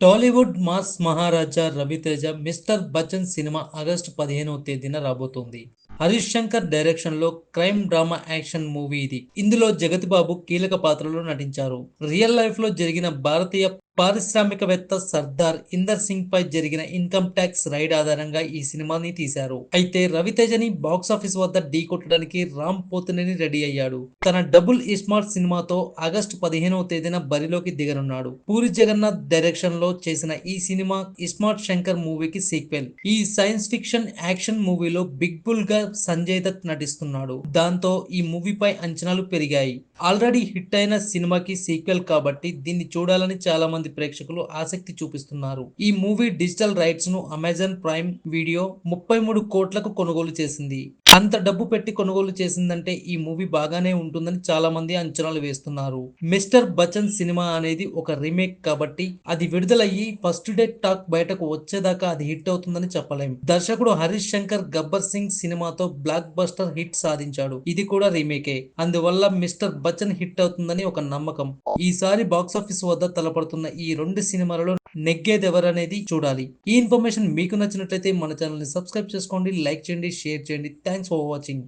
Tollywood mass Maharaja Ravi Teja mister Bachchan cinema August పదిహేనవ తేదీన రాబోతోంది. హరీష్ శంకర్ డైరెక్షన్లో క్రైమ్ డ్రామా యాక్షన్ మూవీ ఇది. ఇందులో జగతిబాబు కీలక పాత్రలో నటించారు. రియల్ లైఫ్లో జరిగిన భారతీయ పారిశ్రామికవేత్త సర్దార్ ఇందర్ సింగ్ పై జరిగిన ఇన్కమ్ ట్యాక్స్ రైడ్ ఆధారంగా ఈ సినిమాని తీశారు. అయితే రవితేజని బాక్స్ ఆఫీస్ వద్ద ఢీ కొట్టడానికి రామ్ పోతునేని రెడీ అయ్యాడు. తన డబుల్ ఇస్మార్ట్ సినిమాతో ఆగస్టు పదిహేనవ తేదీన బరిలోకి దిగనున్నాడు. పూరి జగన్నాథ్ డైరెక్షన్లో చేసిన ఈ సినిమా ఇస్మార్ట్ శంకర్ మూవీకి సీక్వెల్. ఈ సైన్స్ ఫిక్షన్ యాక్షన్ మూవీలో బిగ్ బుల్గా సంజయ్ దత్ నటిస్తున్నాడు. దాంతో ఈ మూవీపై అంచనాలు పెరిగాయి. ఆల్రెడీ హిట్ అయిన సినిమాకి సీక్వెల్ కాబట్టి దీన్ని చూడాలని చాలా మంది ప్రేక్షకులు ఆసక్తి చూపిస్తున్నారు. ఈ మూవీ డిజిటల్ రైట్స్ను అమెజాన్ ప్రైమ్ వీడియో ముప్పై మూడు కోట్లకు కొనుగోలు చేసింది. అంత డబ్బు పెట్టి కొనుగోలు చేసిందంటే ఈ మూవీ బాగానే ఉంటుందని చాలా మంది అంచనాలు వేస్తున్నారు. మిస్టర్ బచ్చన్ సినిమా అనేది ఒక రీమేక్ కాబట్టి అది విడుదలయ్యి ఫస్ట్ డే టాక్ బయటకు వచ్చేదాకా అది హిట్ అవుతుందని చెప్పలేం. దర్శకుడు హరీష్ శంకర్ గబ్బర్ సింగ్ సినిమాతో బ్లాక్ బస్టర్ హిట్ సాధించాడు. ఇది కూడా రీమేకే. అందువల్ల మిస్టర్ బచ్చన్ హిట్ అవుతుందని ఒక నమ్మకం. ఈసారి బాక్స్ ఆఫీస్ వద్ద తలపడుతున్న ఈ రెండు సినిమాలలో నెగ్గేదెవరనేది చూడాలి. ఈ ఇన్ఫర్మేషన్ మీకు నచ్చినట్లయితే మన ఛానల్ని సబ్స్క్రైబ్ చేసుకోండి లైక్ చేయండి షేర్ చేయండి. Thanks for watching